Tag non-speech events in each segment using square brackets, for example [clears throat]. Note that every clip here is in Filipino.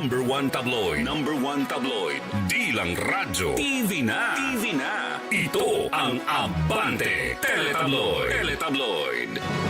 Number one tabloid. Number one tabloid. Di lang radyo. TV na. TV na. Ito ang Abante Teletabloid. Teletabloid.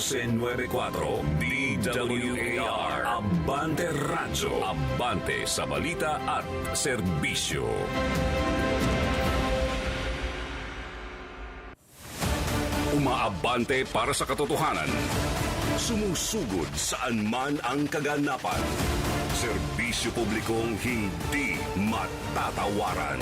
1494 DWAR Abante Radyo. Abante sa balita at serbisyo. Umaabante para sa katotohanan. Sumusugod saan man ang kaganapan. Serbisyo publikong hindi matatawaran.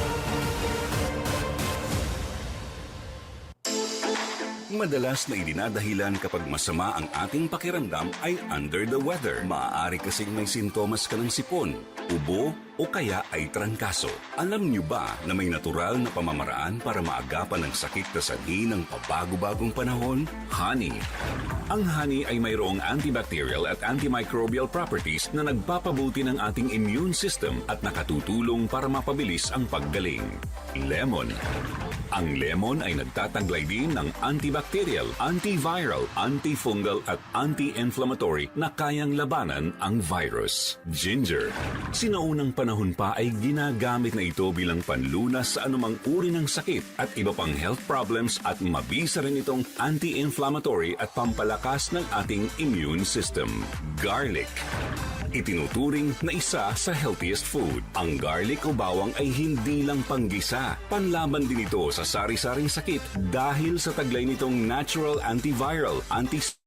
Madalas na idinadahilan kapag masama ang ating pakiramdam ay under the weather. Maaari kasing may sintomas ka ng sipon, ubo o kaya ay trangkaso. Alam niyo ba na may natural na pamamaraan para maagapan ang sakit na sanhi ng pabago-bagong panahon? Honey. Ang honey ay mayroong antibacterial at antimicrobial properties na nagpapabuti ng ating immune system at nakatutulong para mapabilis ang paggaling. Lemon. Ang lemon ay nagtataglay din ng antibacterial, antiviral, antifungal at anti-inflammatory na kayang labanan ang virus. Ginger. Sinaunang panahon pa ay ginagamit na ito bilang panlunas sa anumang uri ng sakit at iba pang health problems at mabisa rin itong anti-inflammatory at pampalakas ng ating immune system. Garlic. Itinuturing na isa sa healthiest food. Ang garlic o bawang ay hindi lang panggisa. Panlaban din ito sa sari-saring sakit dahil sa taglay nitong natural antiviral, anti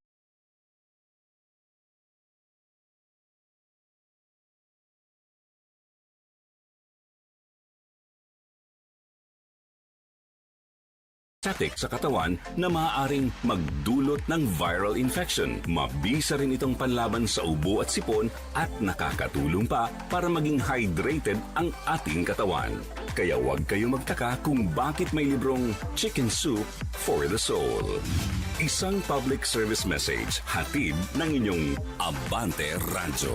antiseptic sa katawan na maaaring magdulot ng viral infection. Mabisa rin itong panlaban sa ubo at sipon at nakakatulong pa para maging hydrated ang ating katawan. Kaya huwag kayong magtaka kung bakit may librong Chicken Soup for the Soul. Isang public service message hatid ng inyong Abante Radyo.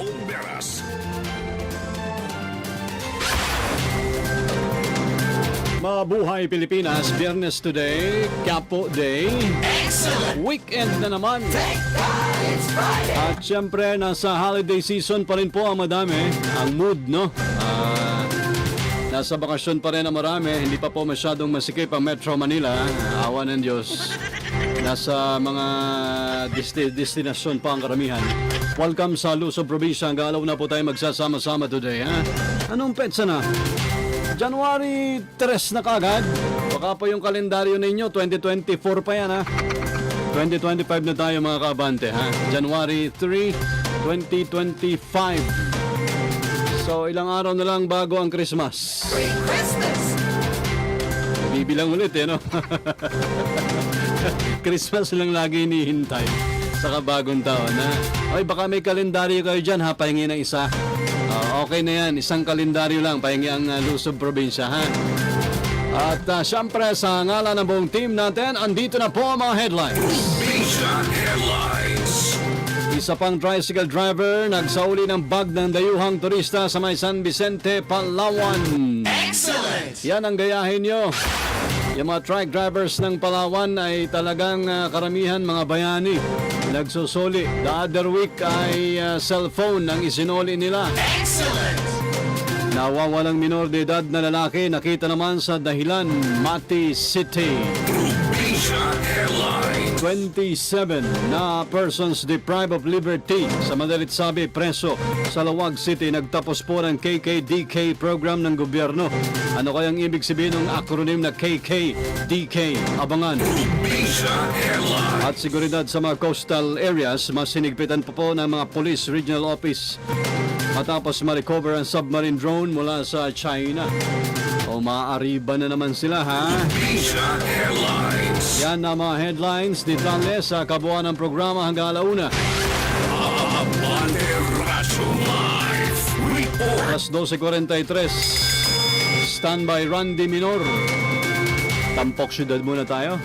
Oberas. Mabuhay Pilipinas, Biyernes today, Kapo Day. Weekend na naman. At syempre, nasa holiday season pa rin po ang madami. Ang mood, no? Ah, nasa bakasyon pa rin ang marami. Hindi pa po masyadong masikip ang Metro Manila. Awa ng Diyos. Nasa mga desti- destinasyon pa ang karamihan. Welcome sa Luzon Provincia. Hanggang alaw na po tayo magsasama-sama today. Ha? Anong petsa na? January 3 na kagad. Baka pa yung kalendaryo ninyo, 2024 pa yan ha. 2025 na tayo mga kabante ha. January 3, 2025. So ilang araw na lang bago ang Christmas. Bibilang ulit eh no. [laughs] Christmas lang lagi hinihintay sa kabagong taon ha. Ay baka may kalendaryo kayo dyan ha, pahingi ng isa. Ah, okay na yan, isang kalendaryo lang, pahingi ang uh, Luzon Probinsya ha. At uh, syempre sa ngalan ng buong team natin, andito na po ang mga headlines. Headlines. Isa pang tricycle driver nagsauli ng bag ng dayuhang turista sa may San Vicente, Palawan. Excellent! Yan ang gayahin nyo. Yung mga truck drivers ng Palawan ay talagang ah, karamihan mga bayani. Nagsusuli. The other week ay ah, cellphone ang isinuli nila. Nawawalang minor de edad na lalaki nakita naman sa dahilan Mati City. 27 na persons deprived of liberty sa madalit sabi preso sa Lawag City nagtapos po ng KKDK program ng gobyerno. Ano kayang ibig sabihin ng acronym na KKDK? Abangan. At seguridad sa mga coastal areas, mas sinigpitan po po ng mga Police Regional Office matapos ma-recover ang submarine drone mula sa China. O maaariba na naman sila ha? Yan na mga headlines ni Danle sa kabuuan ng programa hanggang alauna. Alas 12.43. Standby Randy Minor. Tampok syudad muna tayo.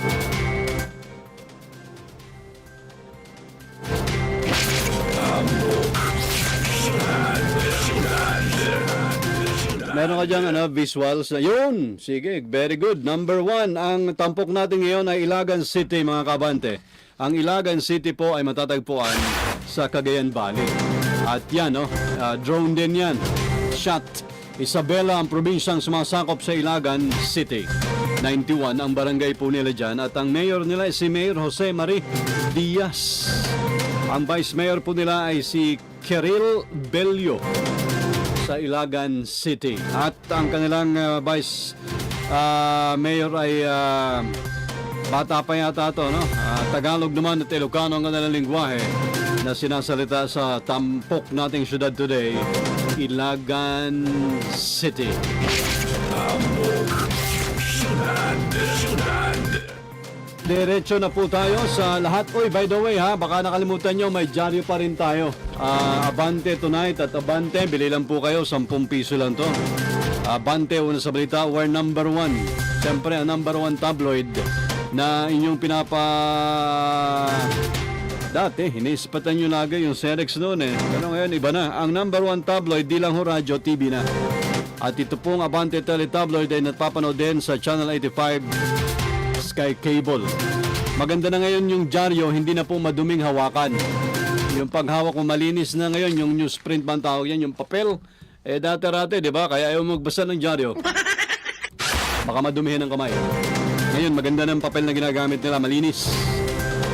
Meron ka dyan ano, visuals na yun. Sige, very good. Number one, ang tampok natin ngayon ay Ilagan City, mga kabante. Ang Ilagan City po ay matatagpuan sa Cagayan Valley. At yan, no, ah, drone din yan. Shot. Isabela ang probinsyang sumasakop sa Ilagan City. 91 ang barangay po nila dyan at ang mayor nila ay si Mayor Jose Marie Diaz. Ang vice mayor po nila ay si Kiril Bello sa Ilagan City. At ang kanilang uh, vice uh, mayor ay uh, bata pa yata ito, no? Uh, Tagalog naman at Ilocano ang kanilang lingwahe na sinasalita sa tampok nating syudad today, Ilagan City. Diretso na po tayo sa lahat. Uy, by the way ha, baka nakalimutan nyo, may dyaryo pa rin tayo. Ah, Abante tonight at Abante, bili lang po kayo, 10 piso lang to. Abante, una sa balita, we're number one. Siyempre, ang number one tabloid na inyong pinapa... Dati, hinisispatan nyo lagi yung Serex noon eh. Pero ngayon, iba na. Ang number one tabloid, di lang ho radyo, TV na. At ito pong Abante Teletabloid ay napapanood din sa Channel 85 Sky Cable. Maganda na ngayon yung dyaryo, hindi na po maduming hawakan. Yung paghawak mo malinis na ngayon, yung newsprint ang tawag yan, yung papel. Eh dati-rati, di ba? Kaya ayaw magbasa ng dyaryo. Baka madumihin ang kamay. Ngayon, maganda ng papel na ginagamit nila, malinis.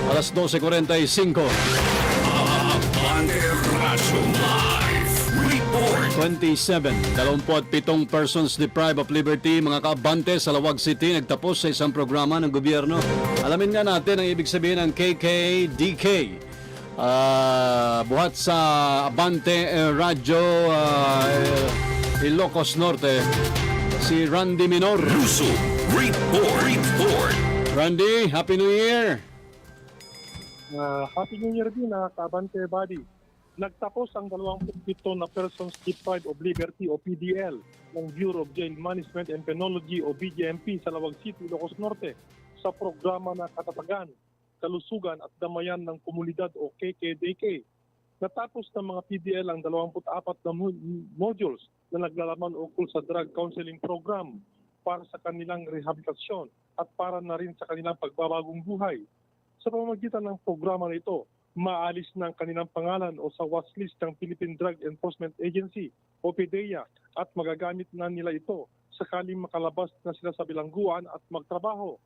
Alas 12.45. 27, 27 persons deprived of liberty, mga kaabante sa Lawag City, nagtapos sa isang programa ng gobyerno. Alamin nga natin ang ibig sabihin ng KKDK. Ah, buhat sa Abante eh, Radyo ah, Ilocos Norte, si Randy Minor. Luso, report, report. Randy, Happy New Year! Uh, Happy New Year din na Kabante Body. Nagtapos ang 27 na persons deprived of liberty o PDL ng Bureau of Jail Management and Penology o BJMP sa Lawag City, Ilocos Norte sa programa na Katatagan, Kalusugan at Damayan ng Komunidad o KKDK. Natapos ng mga PDL ang 24 na mo- modules na naglalaman ukol sa drug counseling program para sa kanilang rehabilitasyon at para na rin sa kanilang pagbabagong buhay. Sa pamamagitan ng programa na ito, maalis ng kanilang pangalan o sa watchlist ng Philippine Drug Enforcement Agency o PDEA at magagamit na nila ito sakaling makalabas na sila sa bilangguan at magtrabaho.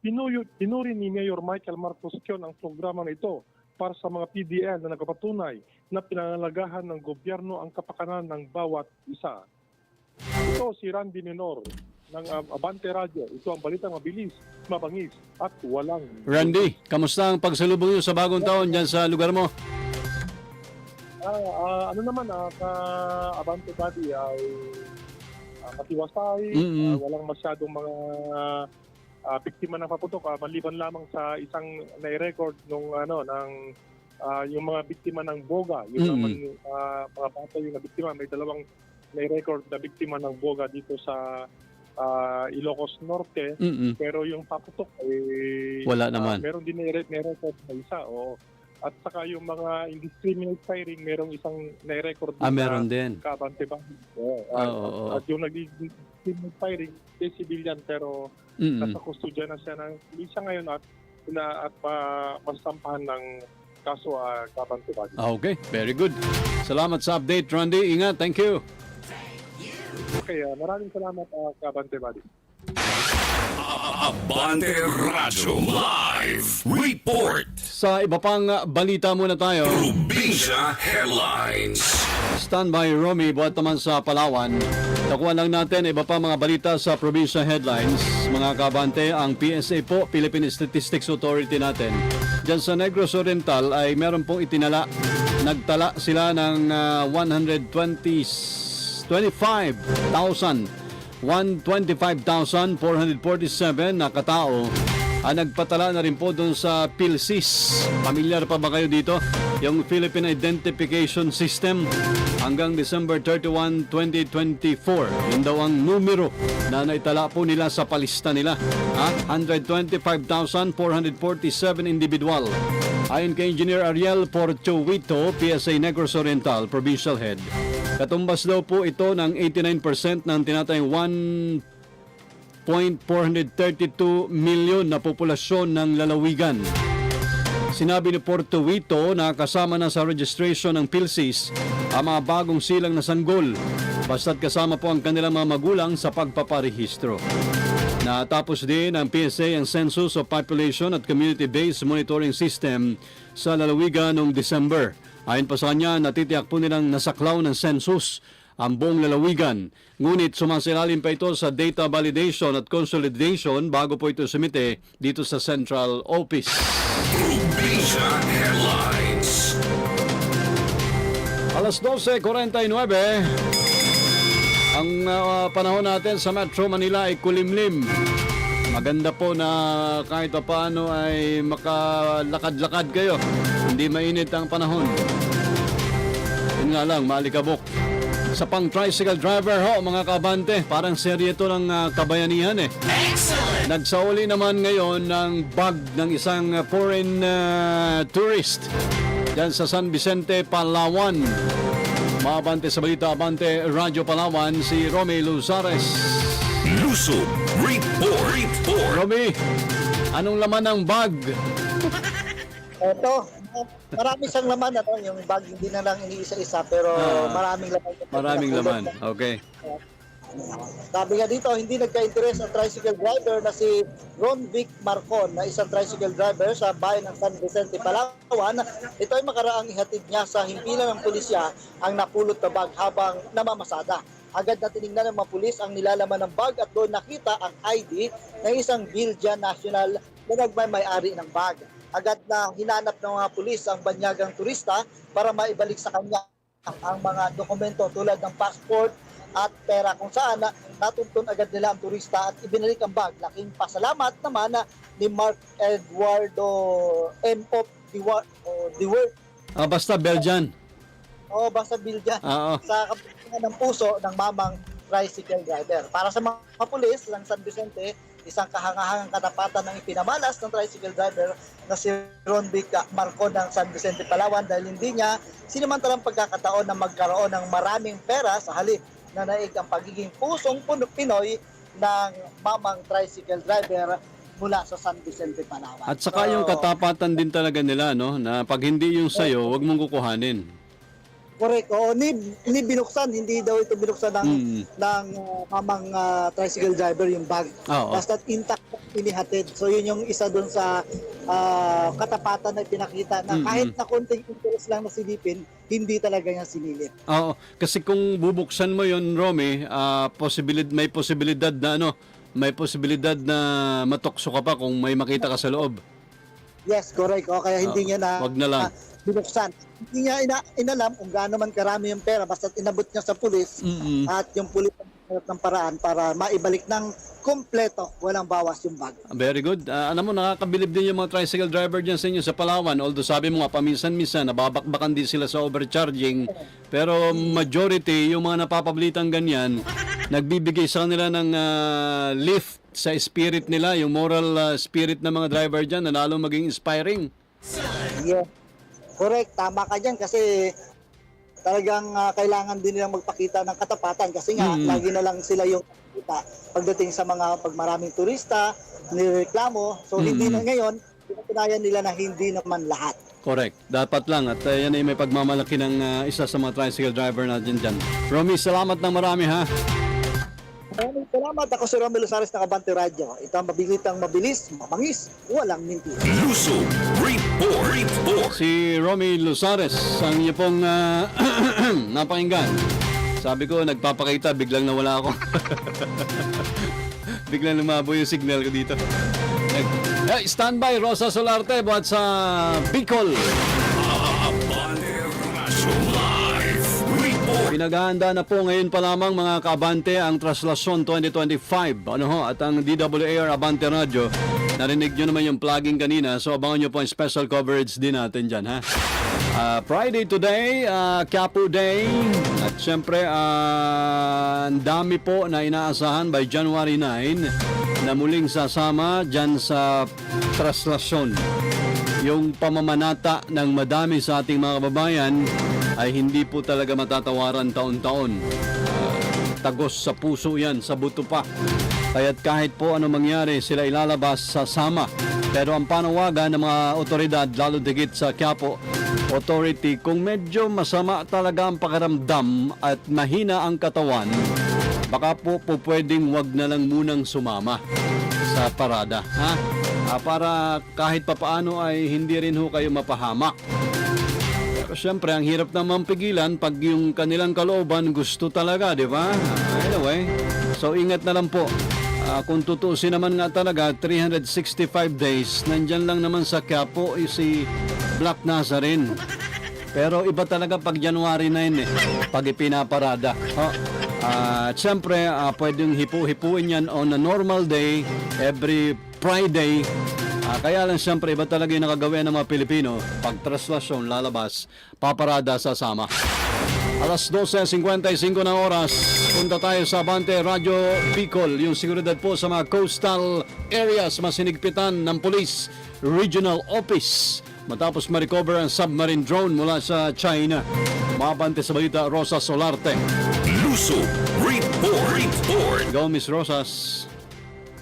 Pinuri ni Mayor Michael Marcos Kion ang programa na ito para sa mga PDL na nagpapatunay na pinangalagahan ng gobyerno ang kapakanan ng bawat isa. Ito si Randy Menor ng uh, Abante Radio. Ito ang balitang mabilis, mabangis at walang Randy, kamusta ang pagsalubong niyo sa bagong taon dyan sa lugar mo? Ah, ah, ano naman, ah, ka Abante Body ay ah, matiwasay, Mm-mm. ah, walang masyadong mga ah, biktima ng paputok, ah, maliban lamang sa isang nai-record nung ano ng ah, yung mga biktima ng boga, yung Mm-mm. naman ah, mga bata yung na biktima, may dalawang nai-record na biktima ng boga dito sa ah, Ilocos Norte, Mm-mm. pero yung paputok ay Wala ah, naman. meron din nai- nai-record na isa o At saka yung mga indiscriminate firing, merong isang nai-record Ah, na meron din. kabante ba? Oo, oo. At yung nag-indiscriminate firing, eh, civilian pero Mm-mm. nasa kustodya na siya ng isa ngayon at na at pa masampahan ng kaso uh, kabante ba? Ah, Okay, very good. Salamat sa update, Randy. Ingat, thank you. Okay, ah, maraming salamat uh, kabante buddy. Abante Radyo Live Report Sa iba pang uh, balita muna tayo. Probinsya Headlines Standby Romy, buhat naman sa Palawan. Nakuha lang natin iba pa mga balita sa provincial headlines. Mga kabante, ang PSA po, Philippine Statistics Authority natin. Diyan sa Negros Oriental ay meron pong itinala. Nagtala sila ng ah, 120 25,000 125,447 na katao ang nagpatala na rin po doon sa PhilSys. Pamilyar pa ba kayo dito? Yung Philippine Identification System hanggang December 31, 2024. Yun daw ang numero na naitala po nila sa palista nila. Ha? 125,447 individual. Ayon kay Engineer Ariel Porchuito, PSA Negros Oriental, Provincial Head. Katumbas daw po ito ng 89% ng tinatayang 1.432 milyon na populasyon ng lalawigan. Sinabi ni Portuito na kasama na sa registration ng PhilSys ang mga bagong silang na sanggol basta't kasama po ang kanilang mga magulang sa pagpaparehistro. Natapos din ng PSA ang Census of Population at Community-Based Monitoring System sa lalawigan noong December. Ayon pa sa kanya, natitiyak po nilang nasaklaw ng census ang buong lalawigan. Ngunit sumasilalim pa ito sa data validation at consolidation bago po ito sumite dito sa Central Office. Alas 12.49, ang ah, panahon natin sa Metro Manila ay kulimlim. Maganda po na kahit pa paano ay makalakad-lakad kayo. Hindi mainit ang panahon. Yun nga lang, maalikabok. Sa pang tricycle driver ho, mga kabante, parang serye ito ng ah, kabayanihan eh. Nagsauli naman ngayon ng bag ng isang ah, foreign ah, tourist dyan sa San Vicente, Palawan. Maabante sa balita, abante Radyo Palawan, si Romy Luzares. Lusob Report Report Romy, anong laman ng bag? Ito, marami siyang laman na to, yung bag hindi na lang iniisa-isa pero Ah. maraming laman. Maraming laman. Okay. Sabi nga dito, hindi nagka-interest ang tricycle driver na si Ron Vic Marcon na isang tricycle driver sa bayan ng San Vicente, Palawan. Ito ay makaraang ihatid niya sa himpilan ng pulisya ang napulot na bag habang namamasada. Agad na tinignan ng mga pulis ang nilalaman ng bag at doon nakita ang ID ng isang Belgian national na nagmay-ari ng bag. Agad na hinanap ng mga pulis ang banyagang turista para maibalik sa kanya ang mga dokumento tulad ng passport at pera kung saan na, natuntun agad nila ang turista at ibinalik ang bag. Laking pasalamat naman na ni Mark Eduardo M. O. Dewar- o Dewar- Ah, basta Belgian. o basta Bilja Oo. sa kapitan ng puso ng mamang tricycle driver. Para sa mga pulis ng San Vicente, isang kahangahangang katapatan ng ipinamalas ng tricycle driver na si Ron Vic Marco ng San Vicente, Palawan dahil hindi niya sinamantalang pagkakataon na magkaroon ng maraming pera sa halip na naig ang pagiging pusong puno- Pinoy ng mamang tricycle driver mula sa San Vicente, Palawan. At saka yung So, katapatan din talaga nila, no? Na pag hindi yung sayo, wag mong kukuhanin. Correct. Oo, ni, ni binuksan, hindi daw ito binuksan ng Mm. ng uh, mamang uh, tricycle driver yung bag. Oo. Basta intact inihatid. So yun yung isa doon sa uh, katapatan na pinakita na Mm-mm. kahit na konting interest lang na silipin, hindi talaga niya sinilip. Oo, kasi kung bubuksan mo yon Romy, ah, posibilid, may posibilidad na ano, may posibilidad na matokso ka pa kung may makita ka sa loob. Yes, correct. O, kaya hindi Oo, niya na wag na lang. ah, binuksan. Hindi niya ina, inalam kung gaano man karami yung pera basta inabot niya sa pulis Mm-mm. at yung pulis ng paraan para maibalik ng kompleto, walang bawas yung bag. Very good. Ah, alam mo, nakakabilib din yung mga tricycle driver dyan sa inyo sa Palawan. Although sabi mo nga, paminsan-minsan, nababakbakan din sila sa overcharging. Pero majority, yung mga napapabilitang ganyan, nagbibigay sa kanila ng ah, lift sa spirit nila, yung moral ah, spirit ng mga driver dyan, na lalong maging inspiring. Yes. Correct, tama ka dyan kasi talagang ah, kailangan din nilang magpakita ng katapatan kasi nga Mm. lagi na lang sila yung kita pagdating sa mga pag maraming turista, nireklamo. So hindi Mm. na ngayon, pinatunayan nila na hindi naman lahat. Correct. Dapat lang at uh, yan ay may pagmamalaki ng uh, isa sa mga tricycle driver natin dyan. Romy, salamat ng marami ha. Maraming salamat. Ako si Romel Losares ng Abante Radio. Ito ang mabilitang mabilis, mabangis, walang minti. Luso Report. Report. Si Romy Lusares, ang iyo pong uh, [clears throat] napakinggan. Sabi ko, nagpapakita, biglang nawala ako. [laughs] biglang lumabo yung signal ko dito. Standby, Rosa Solarte, buhat sa Bicol. Pinaghahanda na po ngayon pa lamang mga kaabante ang Traslasyon 2025. Ano ho, at ang DWAR Abante Radio. Narinig nyo naman yung plugging kanina, so abangan nyo po ang special coverage din natin dyan, ha? Ah, Friday today, uh, Kapu Day, at syempre, ah, ang dami po na inaasahan by January 9 na muling sasama dyan sa Traslasyon yung pamamanata ng madami sa ating mga kababayan ay hindi po talaga matatawaran taon-taon. Tagos sa puso yan, sa buto pa. Kaya't kahit po ano mangyari, sila ilalabas sa sama. Pero ang panawagan ng mga otoridad, lalo digit sa Quiapo Authority, kung medyo masama talaga ang pakiramdam at mahina ang katawan, baka po, po pwedeng wag na lang munang sumama sa parada. Ha? Ah, para kahit papaano ay hindi rin ho kayo mapahamak. Pero syempre, ang hirap naman pigilan pag yung kanilang kalooban gusto talaga, di ba? Anyway, so ingat na lang po. Ah, kung tutuusin naman nga talaga, 365 days, nandyan lang naman sa Quiapo eh, si Black Nazarene. Pero iba talaga pag January 9 eh, pag ipinaparada. Oh. Ah, at syempre, ah, pwedeng hipu-hipuin yan on a normal day, every Friday. Ah, kaya lang syempre, iba talaga yung nakagawin ng mga Pilipino. Pag traslasyon, lalabas, paparada sa sama. Alas 12.55 na oras, punta tayo sa Abante Radio Bicol. Yung seguridad po sa mga coastal areas masinigpitan ng Police Regional Office matapos ma-recover ang submarine drone mula sa China. Mabante sa balita, Rosa Solarte. Luso Report. Report. Go, Miss Rosas.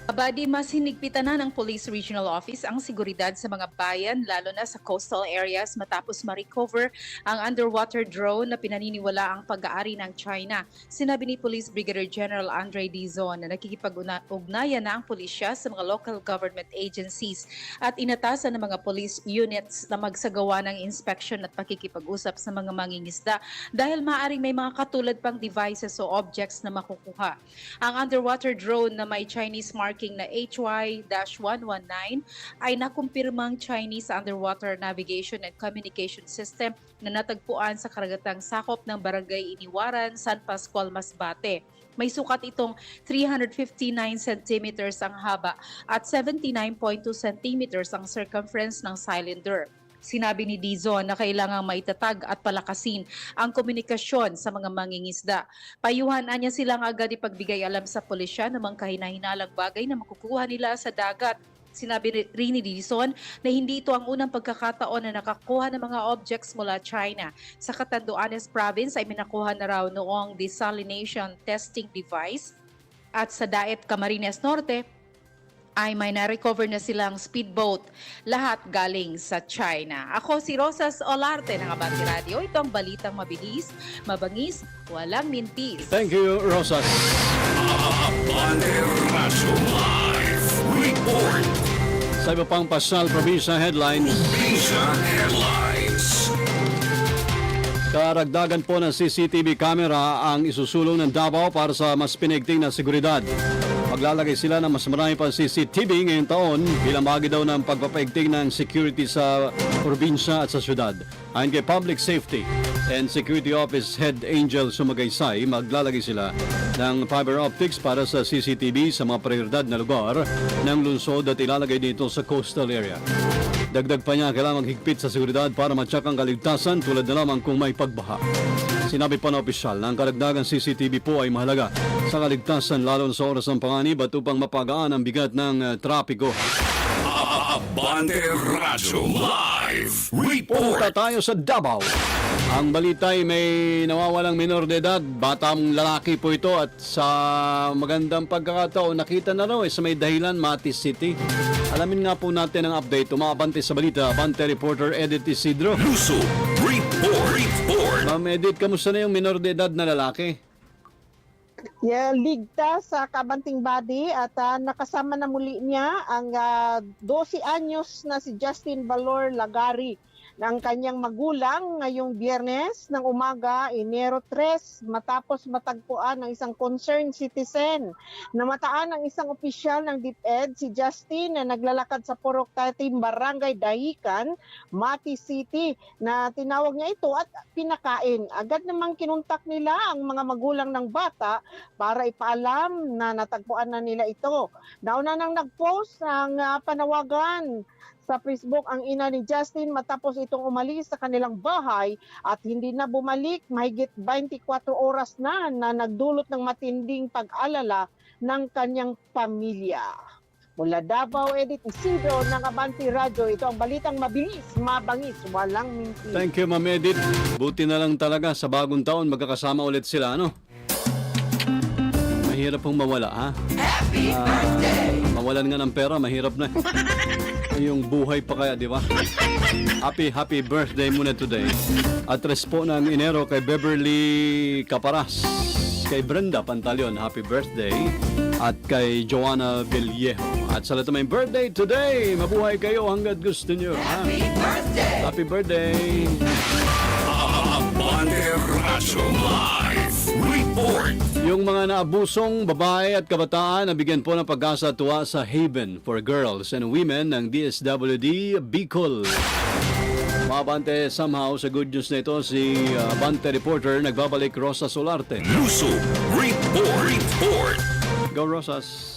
Abadi, mas hinigpitan na ng Police Regional Office ang seguridad sa mga bayan, lalo na sa coastal areas matapos ma-recover ang underwater drone na pinaniniwala ang pag-aari ng China. Sinabi ni Police Brigadier General Andre Dizon na nakikipag-ugnayan na ang pulisya sa mga local government agencies at inatasan ng mga police units na magsagawa ng inspection at pakikipag-usap sa mga mangingisda dahil maaring may mga katulad pang devices o objects na makukuha. Ang underwater drone na may Chinese marking na HY-119 ay nakumpirmang Chinese underwater navigation and communication system na natagpuan sa karagatang sakop ng Barangay Iniwaran, San Pascual, Masbate. May sukat itong 359 centimeters ang haba at 79.2 centimeters ang circumference ng cylinder. Sinabi ni Dizon na kailangang maitatag at palakasin ang komunikasyon sa mga mangingisda. Payuhan niya silang agad ipagbigay alam sa pulisya ng mga kahinahinalang bagay na makukuha nila sa dagat. Sinabi rin ni Dizon na hindi ito ang unang pagkakataon na nakakuha ng mga objects mula China. Sa Catanduanes Province ay minakuha na raw noong desalination testing device at sa Daet Camarines Norte ay may na-recover na silang speedboat. Lahat galing sa China. Ako si Rosas Olarte ng Abante Radio. Ito ang balitang mabilis, mabangis, walang mintis. Thank you, Rosas. Abante Raso Live Report. Sa iba pang pasal probinsya headlines, Asia Headlines. Karagdagan po ng CCTV camera ang isusulong ng Davao para sa mas pinigting na seguridad. Maglalagay sila ng mas marami pang CCTV ngayong taon bilang bahagi daw ng pagpapaigting ng security sa probinsya at sa syudad. Ayon kay Public Safety and Security Office Head Angel Sumagaysay, maglalagay sila ng fiber optics para sa CCTV sa mga prioridad na lugar ng lungsod at ilalagay dito sa coastal area. Dagdag pa niya, kailangan maghigpit sa seguridad para matsak ang kaligtasan tulad na lamang kung may pagbaha. Sinabi pa ng opisyal na ang karagdagang CCTV po ay mahalaga sa kaligtasan lalo na sa oras ng panganib at upang mapagaan ang bigat ng uh, trapiko. Abante Raso Live Live Punta tayo sa Davao. Ang balita ay may nawawalang minor de edad, batang lalaki po ito at sa magandang pagkakataon nakita na raw eh, sa may dahilan Matis City. Alamin nga po natin ang update. Umabante sa balita, Abante reporter Edith Isidro. Luso Report Report Ma'am Edith, kamusta na yung minor de edad na lalaki? Yeah, ligtas sa kabanting body at ah, nakasama na muli niya ang ah, 12 anyos na si Justin Valor Lagari ng kanyang magulang ngayong biyernes ng umaga, Enero 3, matapos matagpuan ng isang concerned citizen. Namataan ng isang opisyal ng DepEd, si Justin, na naglalakad sa Purok Tatim, Barangay Dahican, Mati City, na tinawag niya ito at pinakain. Agad namang kinuntak nila ang mga magulang ng bata para ipaalam na natagpuan na nila ito. Nauna nang nag-post ng ah, panawagan sa Facebook ang ina ni Justin matapos itong umalis sa kanilang bahay at hindi na bumalik mahigit 24 oras na na nagdulot ng matinding pag-alala ng kanyang pamilya. Mula Davao, Edit Isidro ng Abanti Radio. Ito ang balitang mabilis, mabangis, walang minti. Thank you, Ma'am Edith. Buti na lang talaga sa bagong taon magkakasama ulit sila, ano? Mahirap pong mawala, ha? Happy birthday! Mawalan nga ng pera, mahirap na. [laughs] yung buhay pa kaya, di ba? Happy, happy birthday muna today. At respo ng Enero kay Beverly Caparas. Kay Brenda Pantaleon, happy birthday. At kay Joanna Villejo. At sa lahat ng may birthday today, mabuhay kayo hanggat gusto nyo. Happy birthday! Happy birthday! Abante Live Report Yung mga naabusong babae at kabataan nabigyan po ng pag-asa tuwa sa Haven for Girls and Women ng DSWD Bicol. Mabante somehow sa good news na ito si uh, Abante reporter nagbabalik Rosa Solarte. Luso Report Report Go Rosas!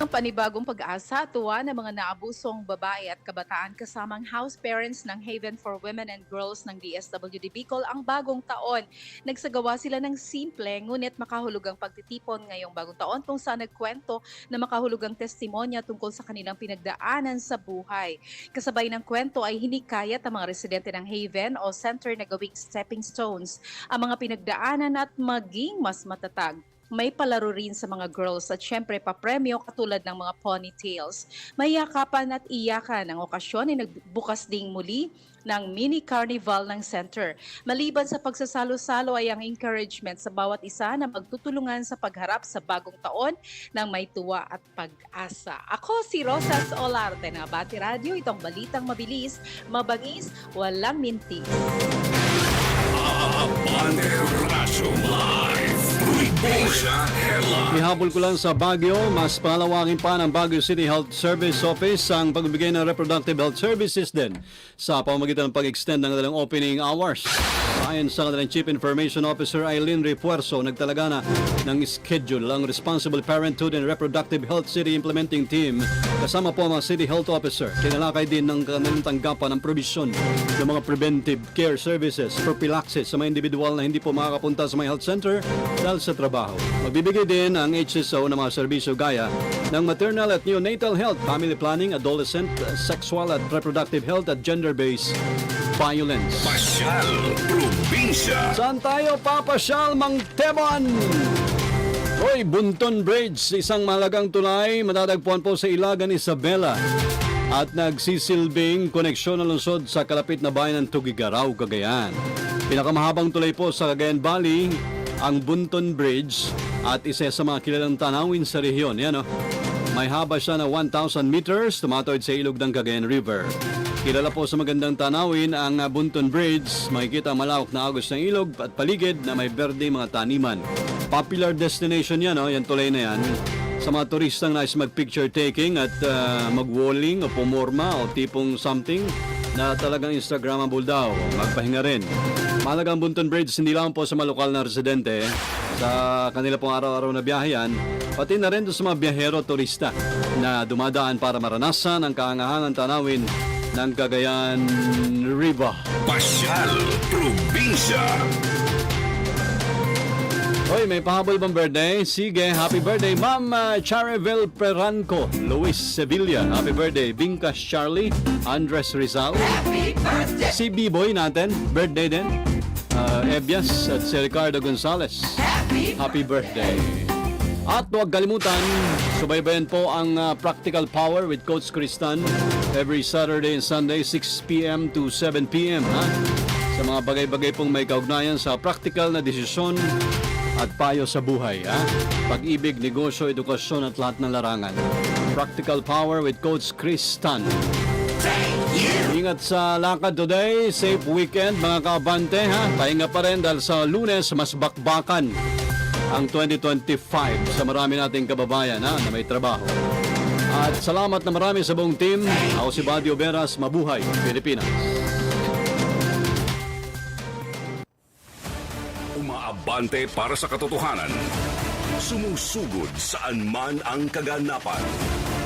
Ang panibagong pag-asa, tuwa ng mga naabusong babae at kabataan kasamang house parents ng Haven for Women and Girls ng DSWD Bicol ang bagong taon. Nagsagawa sila ng simple ngunit makahulugang pagtitipon ngayong bagong taon kung saan nagkwento na makahulugang testimonya tungkol sa kanilang pinagdaanan sa buhay. Kasabay ng kwento ay hinikayat ang mga residente ng Haven o Center na gawing stepping stones ang mga pinagdaanan at maging mas matatag may palaro rin sa mga girls at syempre papremyo katulad ng mga ponytails. May yakapan at iyakan ang okasyon ay nagbukas ding muli ng mini carnival ng center. Maliban sa pagsasalo-salo ay ang encouragement sa bawat isa na magtutulungan sa pagharap sa bagong taon ng may tuwa at pag-asa. Ako si Rosas Olarte ng Abati Radio. Itong balitang mabilis, mabangis, walang mintis. Abante Live Ihabol ko lang sa Baguio, mas palawangin pa ng Baguio City Health Service Office ang pagbibigay ng reproductive health services din sa pamamagitan ng pag-extend ng kanilang opening hours. Ayon sa kanilang Chief Information Officer Eileen Refuerzo, nagtalaga na ng schedule ang Responsible Parenthood and Reproductive Health City Implementing Team kasama po ang mga City Health Officer. Kinalakay din ng kanilang tanggapan ng provision ng mga preventive care services, prophylaxis sa mga individual na hindi po makakapunta sa mga health center dahil sa trabaho. Magbibigay din ang HSO ng mga serbisyo gaya ng maternal at neonatal health, family planning, adolescent, sexual at reproductive health at gender-based violence. Pasyal Probinsya Saan tayo papasyal, Mang Tebon? Hoy, Bunton Bridge, isang mahalagang tulay, matatagpuan po sa Ilagan, Isabela. At nagsisilbing koneksyon ng lungsod sa kalapit na bayan ng Tugigaraw, Cagayan. Pinakamahabang tulay po sa Cagayan Valley, ang Bunton Bridge at isa sa mga kilalang tanawin sa rehiyon. Yan o. May haba siya na 1,000 meters, tumatawid sa ilog ng Cagayan River. Kilala po sa magandang tanawin ang uh, Bunton Bridge. Makikita malawak na agos ng ilog at paligid na may berde mga taniman. Popular destination yan, oh, yan tulay na yan. Sa mga turistang nais mag-picture taking at uh, mag-walling o pumorma o tipong something na talagang Instagrammable daw. Magpahinga rin. Mahalaga ang Bunton Bridge hindi lang po sa mga lokal na residente sa kanila pong araw-araw na biyahe yan, pati na rin sa mga biyahero turista na dumadaan para maranasan ang kaangahangan tanawin ng Cagayan River. Pasyal Probinsya Hoy, may pahabol bang birthday? Sige, happy birthday, Ma'am uh, Chareville Peranco, Luis Sevilla. Happy birthday, Bingkas Charlie, Andres Rizal. Happy birthday! Si B-Boy natin, birthday din. Uh, Ebias at si Ricardo Gonzalez. Happy, happy birthday! At huwag kalimutan, subaybayan po ang uh, Practical Power with Coach Cristan every Saturday and Sunday, 6 p.m. to 7 p.m. Ha? Sa mga bagay-bagay pong may kaugnayan sa practical na desisyon at payo sa buhay. Ha? Pag-ibig, negosyo, edukasyon at lahat ng larangan. Practical Power with Coach Chris Tan. Ingat sa lakad today. Safe weekend mga kaabante. Ha? Pahinga pa rin dahil sa lunes mas bakbakan ang 2025 sa marami nating kababayan ha, na may trabaho. At salamat na marami sa buong team. Ako si Badio Veras. Mabuhay, Pilipinas. Umaabante para sa katotohanan. Sumusugod saan man ang kaganapan.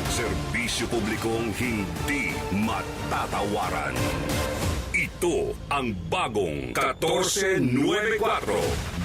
Serbisyo publikong hindi matatawaran. Ito ang bagong 1494